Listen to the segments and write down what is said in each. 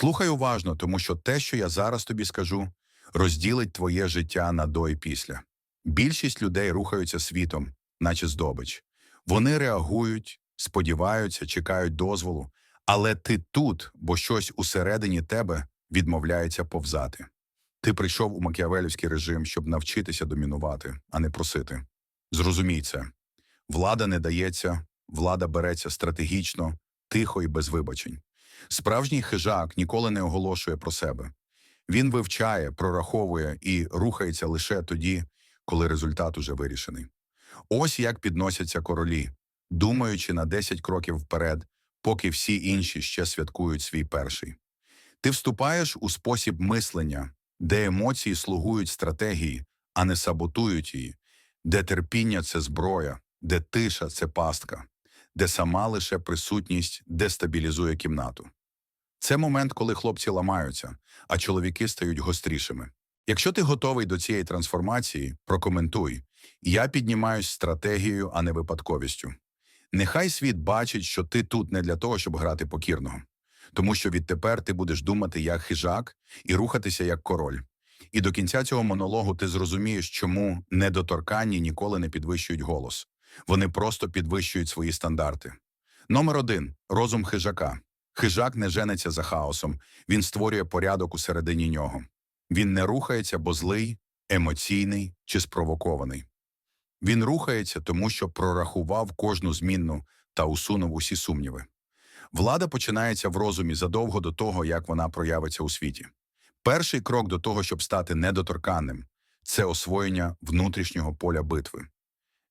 Слухай уважно, тому що те, що я зараз тобі скажу, розділить твоє життя на до і після. Більшість людей рухаються світом, наче здобич. Вони реагують, сподіваються, чекають дозволу, але ти тут, бо щось усередині тебе відмовляється повзати. Ти прийшов у макіавелівський режим, щоб навчитися домінувати, а не просити. Зрозумій це. Влада не дається, влада береться стратегічно, тихо і без вибачень. Справжній хижак ніколи не оголошує про себе. Він вивчає, прораховує і рухається лише тоді, коли результат уже вирішений. Ось як підносяться королі, думаючи на 10 кроків вперед, поки всі інші ще святкують свій перший. Ти вступаєш у спосіб мислення, де емоції слугують стратегії, а не саботують її, де терпіння це зброя, де тиша це пастка, де сама лише присутність дестабілізує кімнату. Це момент, коли хлопці ламаються, а чоловіки стають гострішими. Якщо ти готовий до цієї трансформації, прокоментуй. Я піднімаюсь стратегією, а не випадковістю. Нехай світ бачить, що ти тут не для того, щоб грати покірного, тому що відтепер ти будеш думати як хижак і рухатися як король. І до кінця цього монологу ти зрозумієш, чому недоторканні ніколи не підвищують голос. Вони просто підвищують свої стандарти. Номер один розум хижака. Хижак не жениться за хаосом, він створює порядок усередині нього. Він не рухається, бо злий, емоційний чи спровокований. Він рухається, тому що прорахував кожну змінну та усунув усі сумніви. Влада починається в розумі задовго до того, як вона проявиться у світі. Перший крок до того, щоб стати недоторканним, це освоєння внутрішнього поля битви.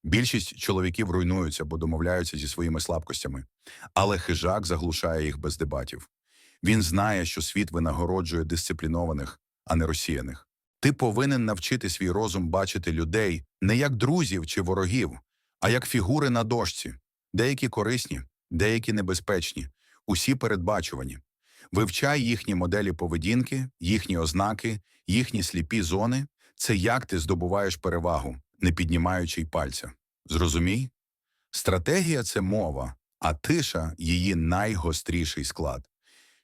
Більшість чоловіків руйнуються, бо домовляються зі своїми слабкостями, але хижак заглушає їх без дебатів. Він знає, що світ винагороджує дисциплінованих, а не розсіяних. Ти повинен навчити свій розум бачити людей не як друзів чи ворогів, а як фігури на дошці, деякі корисні, деякі небезпечні, усі передбачувані. Вивчай їхні моделі поведінки, їхні ознаки, їхні сліпі зони це як ти здобуваєш перевагу, не піднімаючи й пальця. Зрозумій? Стратегія це мова, а тиша її найгостріший склад.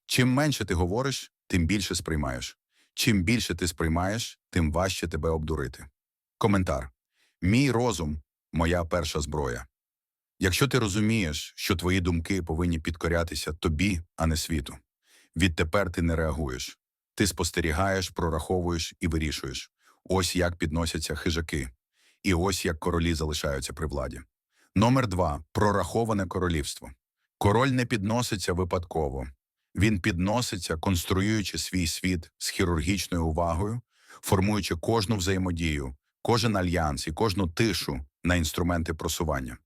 Чим менше ти говориш, тим більше сприймаєш. Чим більше ти сприймаєш, тим важче тебе обдурити. Коментар. Мій розум моя перша зброя. Якщо ти розумієш, що твої думки повинні підкорятися тобі, а не світу, відтепер ти не реагуєш. Ти спостерігаєш, прораховуєш і вирішуєш. Ось як підносяться хижаки. І ось як королі залишаються при владі. Номер два прораховане королівство. Король не підноситься випадково. Він підноситься, конструюючи свій світ з хірургічною увагою, формуючи кожну взаємодію, кожен альянс і кожну тишу на інструменти просування.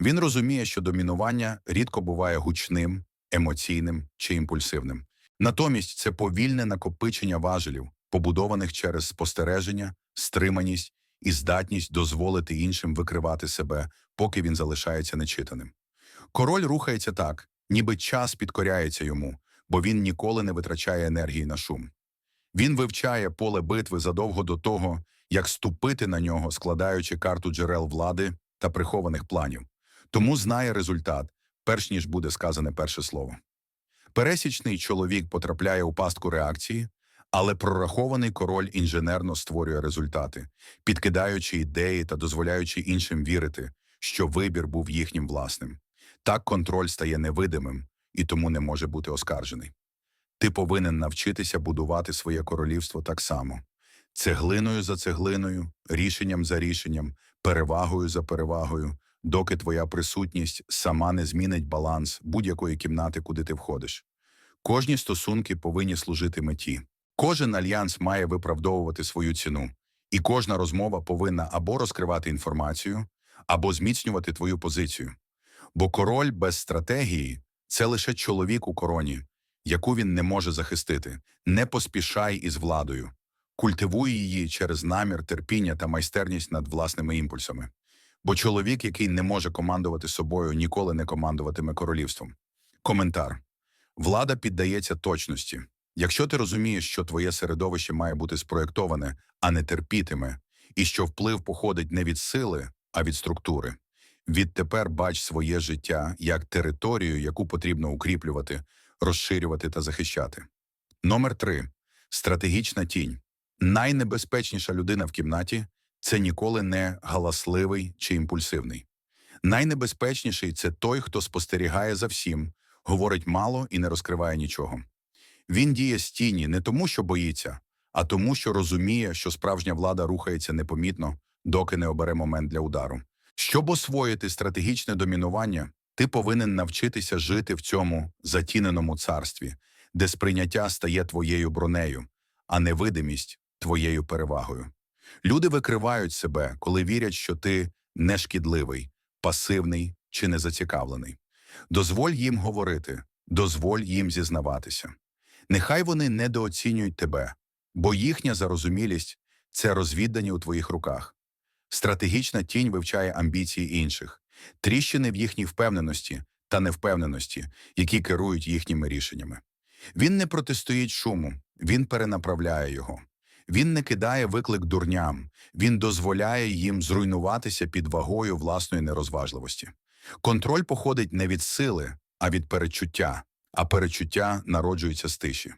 Він розуміє, що домінування рідко буває гучним, емоційним чи імпульсивним. Натомість це повільне накопичення важелів, побудованих через спостереження, стриманість і здатність дозволити іншим викривати себе, поки він залишається нечитаним. Король рухається так, ніби час підкоряється йому, бо він ніколи не витрачає енергії на шум. Він вивчає поле битви задовго до того, як ступити на нього, складаючи карту джерел влади та прихованих планів, тому знає результат, перш ніж буде сказане перше слово. Пересічний чоловік потрапляє у пастку реакції, але прорахований король інженерно створює результати, підкидаючи ідеї та дозволяючи іншим вірити, що вибір був їхнім власним. Так контроль стає невидимим і тому не може бути оскаржений. Ти повинен навчитися будувати своє королівство так само цеглиною за цеглиною, рішенням за рішенням, перевагою за перевагою, доки твоя присутність сама не змінить баланс будь-якої кімнати, куди ти входиш. Кожні стосунки повинні служити меті. Кожен альянс має виправдовувати свою ціну, і кожна розмова повинна або розкривати інформацію, або зміцнювати твою позицію. Бо король без стратегії це лише чоловік у короні, яку він не може захистити. Не поспішай із владою, культивуй її через намір, терпіння та майстерність над власними імпульсами. Бо чоловік, який не може командувати собою, ніколи не командуватиме королівством. Коментар. Влада піддається точності. Якщо ти розумієш, що твоє середовище має бути спроєктоване, а не терпітиме, і що вплив походить не від сили, а від структури, відтепер бач своє життя як територію, яку потрібно укріплювати, розширювати та захищати. Номер 3. Стратегічна тінь. Найнебезпечніша людина в кімнаті це ніколи не галасливий чи імпульсивний. Найнебезпечніший це той, хто спостерігає за всім, говорить мало і не розкриває нічого. Він діє з тіні не тому, що боїться, а тому, що розуміє, що справжня влада рухається непомітно, доки не обере момент для удару. Щоб освоїти стратегічне домінування, ти повинен навчитися жити в цьому затіненому царстві, де сприйняття стає твоєю бронею, а невидимість твоєю перевагою. Люди викривають себе, коли вірять, що ти нешкідливий, пасивний чи незацікавлений. Дозволь їм говорити, дозволь їм зізнаватися. Нехай вони недооцінюють тебе, бо їхня зарозумілість це розвіддані у твоїх руках. Стратегічна тінь вивчає амбіції інших, тріщини в їхній впевненості та невпевненості, які керують їхніми рішеннями. Він не протистоїть шуму, він перенаправляє його. Він не кидає виклик дурням, він дозволяє їм зруйнуватися під вагою власної нерозважливості. Контроль походить не від сили, а від перечуття, а перечуття народжується з тиші.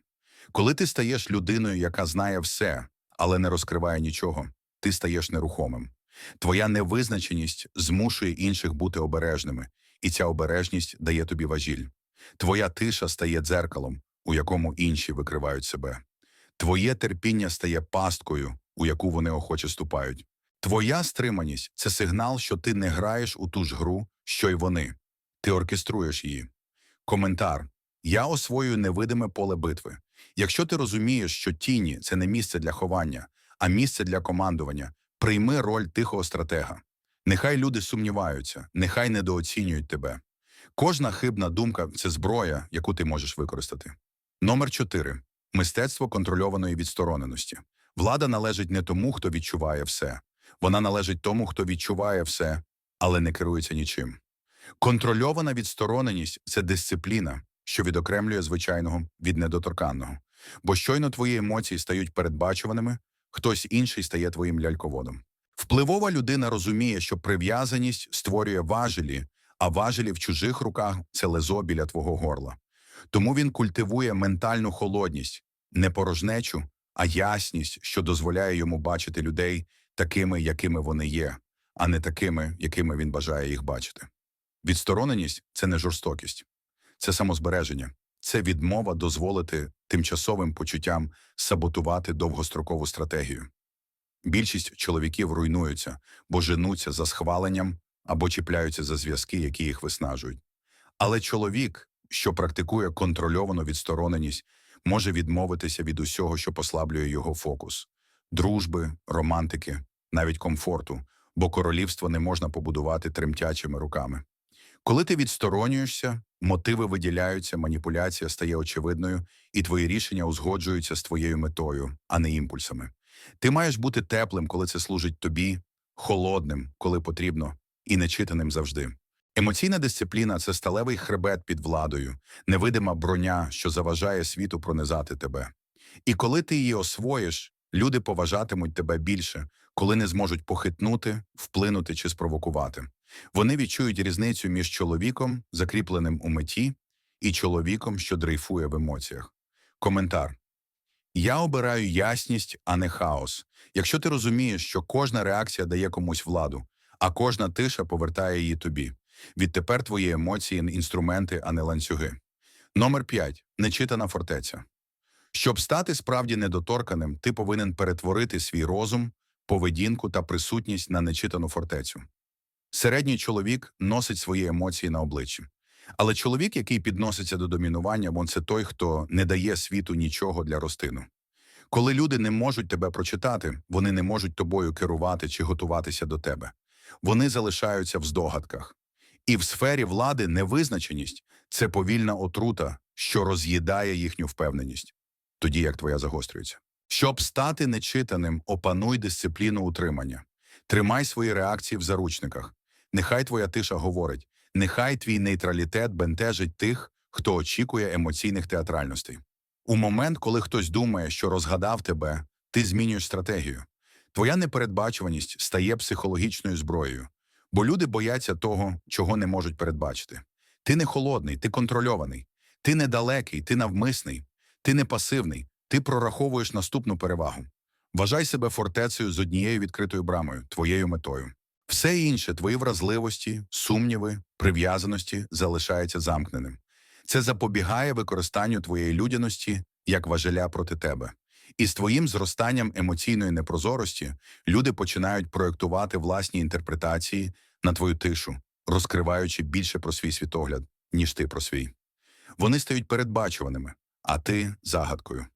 Коли ти стаєш людиною, яка знає все, але не розкриває нічого, ти стаєш нерухомим. Твоя невизначеність змушує інших бути обережними, і ця обережність дає тобі важіль. Твоя тиша стає дзеркалом, у якому інші викривають себе. Твоє терпіння стає пасткою, у яку вони охоче ступають. Твоя стриманість це сигнал, що ти не граєш у ту ж гру, що й вони. Ти оркеструєш її. Коментар. Я освоюю невидиме поле битви. Якщо ти розумієш, що тіні це не місце для ховання, а місце для командування, прийми роль тихого стратега. Нехай люди сумніваються, нехай недооцінюють тебе. Кожна хибна думка це зброя, яку ти можеш використати. Номер 4. Мистецтво контрольованої відстороненості. Влада належить не тому, хто відчуває все. Вона належить тому, хто відчуває все, але не керується нічим. Контрольована відстороненість це дисципліна, що відокремлює звичайного від недоторканного. Бо щойно твої емоції стають передбачуваними, хтось інший стає твоїм ляльководом. Впливова людина розуміє, що прив'язаність створює важелі, а важелі в чужих руках це лезо біля твого горла. Тому він культивує ментальну холодність, не порожнечу, а ясність, що дозволяє йому бачити людей такими, якими вони є, а не такими, якими він бажає їх бачити. Відстороненість це не жорстокість, це самозбереження, це відмова дозволити тимчасовим почуттям саботувати довгострокову стратегію. Більшість чоловіків руйнуються, бо женуться за схваленням або чіпляються за зв'язки, які їх виснажують. Але чоловік, що практикує контрольовану відстороненість, може відмовитися від усього, що послаблює його фокус дружби, романтики, навіть комфорту, бо королівство не можна побудувати тремтячими руками. Коли ти відсторонюєшся, мотиви виділяються, маніпуляція стає очевидною, і твої рішення узгоджуються з твоєю метою, а не імпульсами. Ти маєш бути теплим, коли це служить тобі, холодним, коли потрібно, і нечитаним завжди. Емоційна дисципліна це сталевий хребет під владою, невидима броня, що заважає світу пронизати тебе. І коли ти її освоїш, люди поважатимуть тебе більше, коли не зможуть похитнути, вплинути чи спровокувати. Вони відчують різницю між чоловіком, закріпленим у меті, і чоловіком, що дрейфує в емоціях. Коментар. Я обираю ясність, а не хаос. Якщо ти розумієш, що кожна реакція дає комусь владу, а кожна тиша повертає її тобі. Відтепер твої емоції – інструменти, а не ланцюги. Номер 5. Нечитана фортеця. Щоб стати справді недоторканим, ти повинен перетворити свій розум, поведінку та присутність на нечитану фортецю. Середній чоловік носить свої емоції на обличчі. Але чоловік, який підноситься до домінування, він це той, хто не дає світу нічого для ростину. Коли люди не можуть тебе прочитати, вони не можуть тобою керувати чи готуватися до тебе. Вони залишаються в здогадках. І в сфері влади невизначеність це повільна отрута, що роз'їдає їхню впевненість, тоді як твоя загострюється. Щоб стати нечитаним, опануй дисципліну утримання. Тримай свої реакції в заручниках. Нехай твоя тиша говорить, нехай твій нейтралітет бентежить тих, хто очікує емоційних театральностей. У момент, коли хтось думає, що розгадав тебе, ти змінюєш стратегію. Твоя непередбачуваність стає психологічною зброєю, бо люди бояться того, чого не можуть передбачити. Ти не холодний, ти контрольований, ти недалекий, ти навмисний. Ти не пасивний, ти прораховуєш наступну перевагу. Вважай себе фортецею з однією відкритою брамою, твоєю метою. Все інше, твої вразливості, сумніви, прив'язаності залишається замкненим. Це запобігає використанню твоєї людяності як важеля проти тебе. І з твоїм зростанням емоційної непрозорості люди починають проєктувати власні інтерпретації на твою тишу, розкриваючи більше про свій світогляд, ніж ти про свій. Вони стають передбачуваними, а ти загадкою.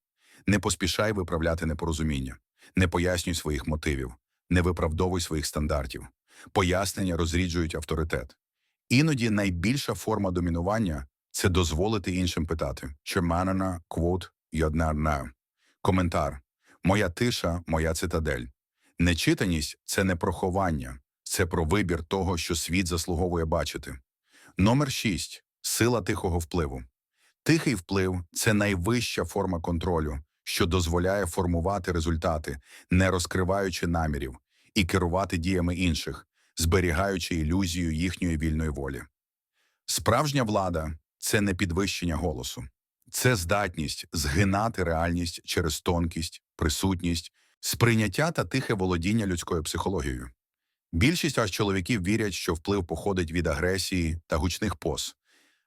Не поспішай виправляти непорозуміння, не пояснюй своїх мотивів, не виправдовуй своїх стандартів. Пояснення розріджують авторитет. Іноді найбільша форма домінування це дозволити іншим питати, що квот, йодна Коментар. Моя тиша, моя цитадель. Нечитаність це не про ховання, це про вибір того, що світ заслуговує бачити. Номер 6. Сила тихого впливу. Тихий вплив це найвища форма контролю, що дозволяє формувати результати, не розкриваючи намірів, і керувати діями інших, зберігаючи ілюзію їхньої вільної волі. Справжня влада це не підвищення голосу, це здатність згинати реальність через тонкість, присутність, сприйняття та тихе володіння людською психологією. Більшість аж чоловіків вірять, що вплив походить від агресії та гучних поз,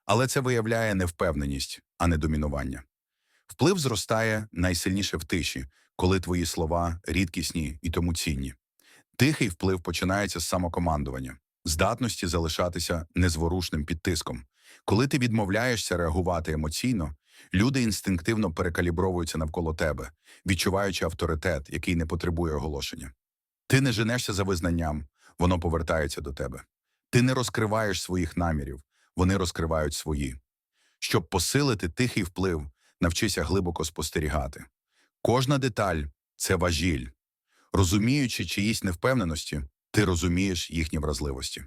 але це виявляє невпевненість, а не домінування. Вплив зростає найсильніше в тиші, коли твої слова рідкісні і тому цінні. Тихий вплив починається з самокомандування, здатності залишатися незворушним під тиском. Коли ти відмовляєшся реагувати емоційно, люди інстинктивно перекалібровуються навколо тебе, відчуваючи авторитет, який не потребує оголошення. Ти не женешся за визнанням, воно повертається до тебе. Ти не розкриваєш своїх намірів, вони розкривають свої. Щоб посилити тихий вплив, навчися глибоко спостерігати. Кожна деталь це важіль. Розуміючи чиїсь невпевненості, ти розумієш їхні вразливості.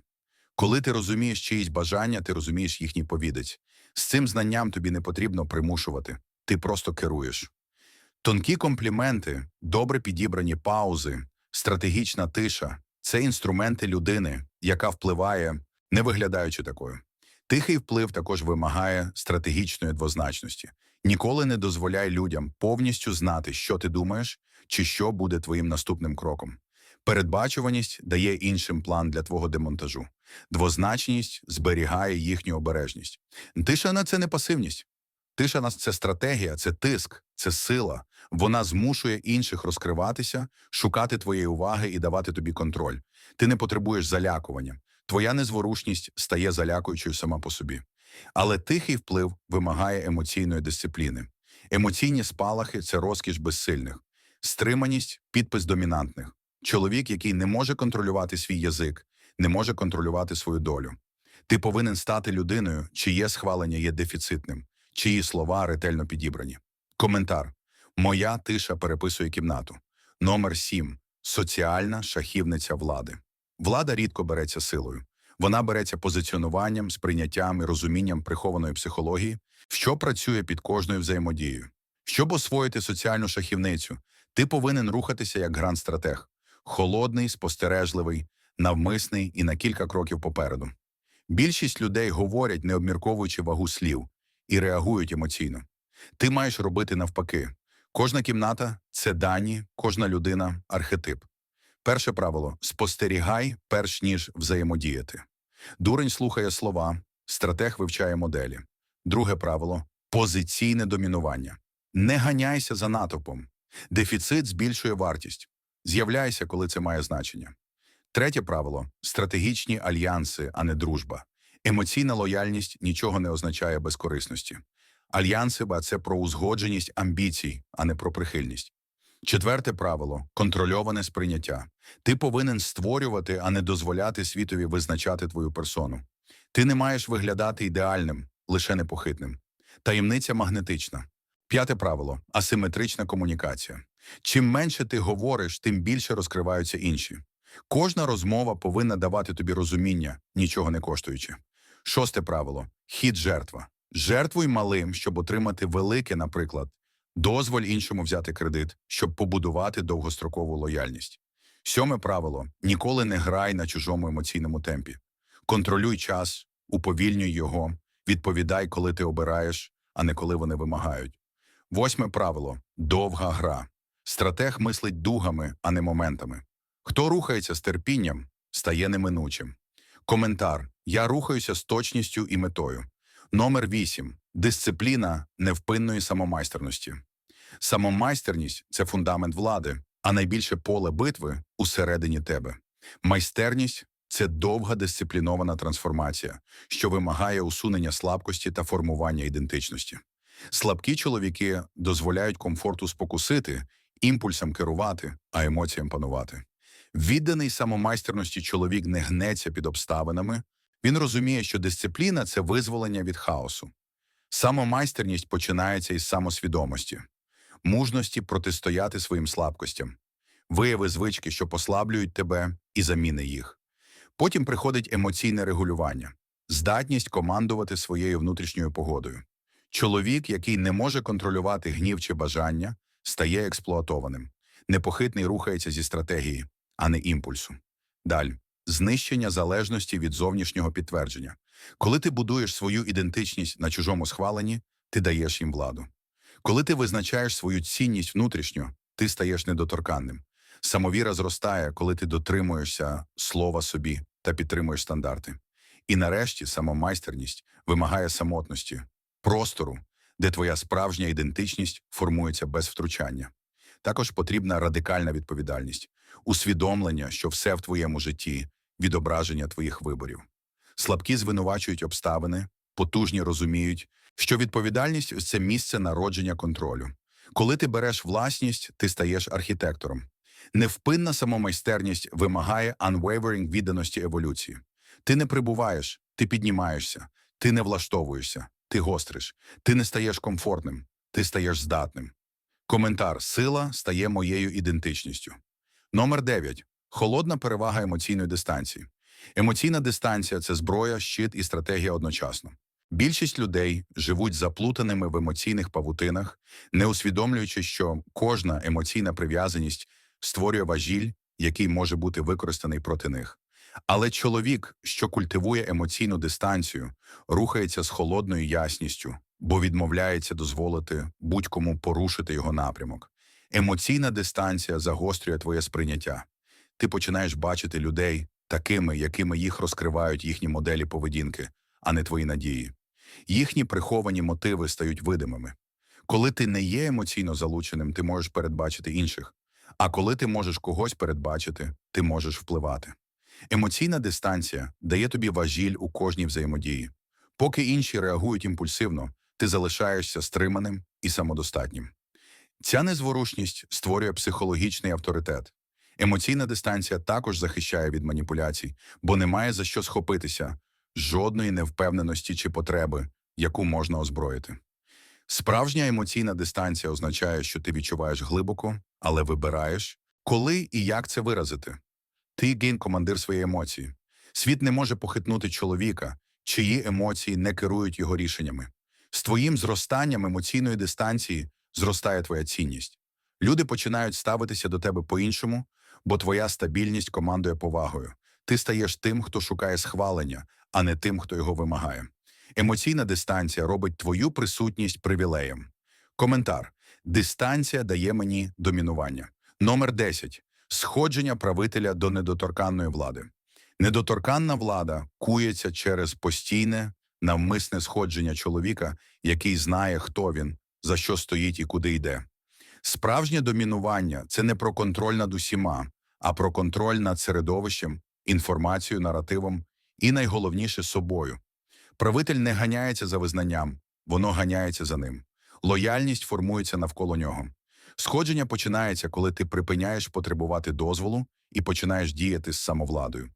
Коли ти розумієш чиїсь бажання, ти розумієш їхній повідець. З цим знанням тобі не потрібно примушувати, ти просто керуєш. Тонкі компліменти, добре підібрані паузи, стратегічна тиша це інструменти людини, яка впливає, не виглядаючи такою. Тихий вплив також вимагає стратегічної двозначності. Ніколи не дозволяй людям повністю знати, що ти думаєш чи що буде твоїм наступним кроком. Передбачуваність дає іншим план для твого демонтажу. Двозначність зберігає їхню обережність. Тиша на це не пасивність. Тиша на це стратегія, це тиск, це сила. Вона змушує інших розкриватися, шукати твоєї уваги і давати тобі контроль. Ти не потребуєш залякування. Твоя незворушність стає залякуючою сама по собі. Але тихий вплив вимагає емоційної дисципліни. Емоційні спалахи це розкіш безсильних, стриманість підпис домінантних. Чоловік, який не може контролювати свій язик, не може контролювати свою долю. Ти повинен стати людиною, чиє схвалення є дефіцитним, чиї слова ретельно підібрані. Коментар. Моя тиша переписує кімнату. Номер 7. Соціальна шахівниця влади. Влада рідко береться силою. Вона береться позиціонуванням, сприйняттям і розумінням прихованої психології, що працює під кожною взаємодією. Щоб освоїти соціальну шахівницю, ти повинен рухатися як гранд-стратег. Холодний, спостережливий, навмисний і на кілька кроків попереду. Більшість людей говорять, не обмірковуючи вагу слів, і реагують емоційно. Ти маєш робити навпаки. Кожна кімната це дані, кожна людина архетип. Перше правило спостерігай, перш ніж взаємодіяти. Дурень слухає слова, стратег вивчає моделі. Друге правило позиційне домінування. Не ганяйся за натовпом. Дефіцит збільшує вартість. З'являйся, коли це має значення. Третє правило стратегічні альянси, а не дружба. Емоційна лояльність нічого не означає безкорисності. Альянси це про узгодженість амбіцій, а не про прихильність. Четверте правило контрольоване сприйняття. Ти повинен створювати, а не дозволяти світові визначати твою персону. Ти не маєш виглядати ідеальним, лише непохитним. Таємниця магнетична. П'яте правило асиметрична комунікація. Чим менше ти говориш, тим більше розкриваються інші. Кожна розмова повинна давати тобі розуміння, нічого не коштуючи. Шосте правило хід жертва. Жертвуй малим, щоб отримати велике, наприклад, дозволь іншому взяти кредит, щоб побудувати довгострокову лояльність. Сьоме правило ніколи не грай на чужому емоційному темпі. Контролюй час, уповільнюй його, відповідай, коли ти обираєш, а не коли вони вимагають. Восьме правило довга гра. Стратег мислить дугами, а не моментами. Хто рухається з терпінням, стає неминучим. Коментар: Я рухаюся з точністю і метою. Номер 8. Дисципліна невпинної самомайстерності. Самомайстерність це фундамент влади, а найбільше поле битви усередині тебе. Майстерність це довга дисциплінована трансформація, що вимагає усунення слабкості та формування ідентичності. Слабкі чоловіки дозволяють комфорту спокусити, імпульсам керувати, а емоціям панувати. Відданий самомайстерності чоловік не гнеться під обставинами, він розуміє, що дисципліна це визволення від хаосу. Самомайстерність починається із самосвідомості, мужності протистояти своїм слабкостям, вияви звички, що послаблюють тебе, і заміни їх. Потім приходить емоційне регулювання, здатність командувати своєю внутрішньою погодою. Чоловік, який не може контролювати гнів чи бажання, стає експлуатованим. Непохитний рухається зі стратегії, а не імпульсу. Далі. Знищення залежності від зовнішнього підтвердження. Коли ти будуєш свою ідентичність на чужому схваленні, ти даєш їм владу. Коли ти визначаєш свою цінність внутрішньо, ти стаєш недоторканним. Самовіра зростає, коли ти дотримуєшся слова собі та підтримуєш стандарти. І нарешті самомайстерність вимагає самотності, простору, де твоя справжня ідентичність формується без втручання. Також потрібна радикальна відповідальність, усвідомлення, що все в твоєму житті відображення твоїх виборів. Слабкі звинувачують обставини, потужні розуміють, що відповідальність це місце народження контролю. Коли ти береш власність, ти стаєш архітектором. Невпинна самомайстерність вимагає unwavering відданості еволюції. Ти не прибуваєш, ти піднімаєшся, ти не влаштовуєшся, ти гостриш, ти не стаєш комфортним, ти стаєш здатним. Коментар Сила стає моєю ідентичністю. Номер 9. Холодна перевага емоційної дистанції. Емоційна дистанція це зброя, щит і стратегія одночасно. Більшість людей живуть заплутаними в емоційних павутинах, не усвідомлюючи, що кожна емоційна прив'язаність створює важіль, який може бути використаний проти них. Але чоловік, що культивує емоційну дистанцію, рухається з холодною ясністю, бо відмовляється дозволити будь-кому порушити його напрямок. Емоційна дистанція загострює твоє сприйняття. Ти починаєш бачити людей такими, якими їх розкривають їхні моделі поведінки, а не твої надії. Їхні приховані мотиви стають видимими. Коли ти не є емоційно залученим, ти можеш передбачити інших. А коли ти можеш когось передбачити, ти можеш впливати. Емоційна дистанція дає тобі важіль у кожній взаємодії. Поки інші реагують імпульсивно, ти залишаєшся стриманим і самодостатнім. Ця незворушність створює психологічний авторитет. Емоційна дистанція також захищає від маніпуляцій, бо немає за що схопитися, жодної невпевненості чи потреби, яку можна озброїти. Справжня емоційна дистанція означає, що ти відчуваєш глибоко, але вибираєш, коли і як це виразити. Ти гін командир своєї емоції. Світ не може похитнути чоловіка, чиї емоції не керують його рішеннями. З твоїм зростанням емоційної дистанції зростає твоя цінність. Люди починають ставитися до тебе по-іншому, бо твоя стабільність командує повагою. Ти стаєш тим, хто шукає схвалення, а не тим, хто його вимагає. Емоційна дистанція робить твою присутність привілеєм. Коментар: дистанція дає мені домінування. Номер 10. Сходження правителя до недоторканної влади. Недоторканна влада кується через постійне, навмисне сходження чоловіка, який знає, хто він, за що стоїть і куди йде. Справжнє домінування це не про контроль над усіма, а про контроль над середовищем, інформацією, наративом і найголовніше собою. Правитель не ганяється за визнанням, воно ганяється за ним. Лояльність формується навколо нього. Сходження починається, коли ти припиняєш потребувати дозволу і починаєш діяти з самовладою.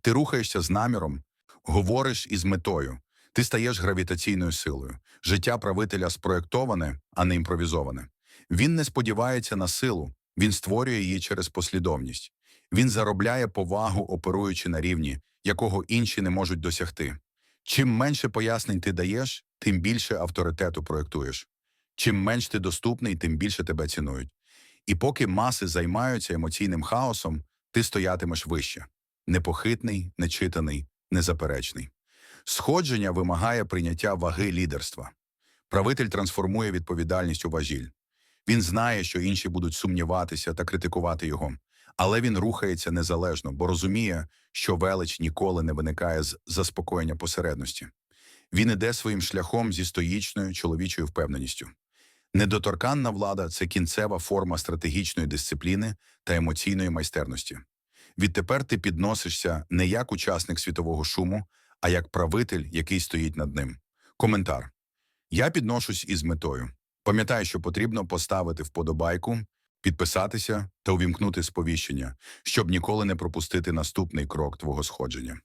Ти рухаєшся з наміром, говориш із метою, ти стаєш гравітаційною силою. Життя правителя спроєктоване, а не імпровізоване. Він не сподівається на силу, він створює її через послідовність. Він заробляє повагу, оперуючи на рівні, якого інші не можуть досягти. Чим менше пояснень ти даєш, тим більше авторитету проєктуєш. Чим менш ти доступний, тим більше тебе цінують. І поки маси займаються емоційним хаосом, ти стоятимеш вище непохитний, нечитаний, незаперечний. Сходження вимагає прийняття ваги лідерства. Правитель трансформує відповідальність у важіль. Він знає, що інші будуть сумніватися та критикувати його, але він рухається незалежно, бо розуміє, що велич ніколи не виникає з заспокоєння посередності. Він іде своїм шляхом зі стоїчною чоловічою впевненістю. Недоторканна влада це кінцева форма стратегічної дисципліни та емоційної майстерності. Відтепер ти підносишся не як учасник світового шуму, а як правитель, який стоїть над ним. Коментар. Я підношусь із метою. Пам'ятай, що потрібно поставити вподобайку, підписатися та увімкнути сповіщення, щоб ніколи не пропустити наступний крок твого сходження.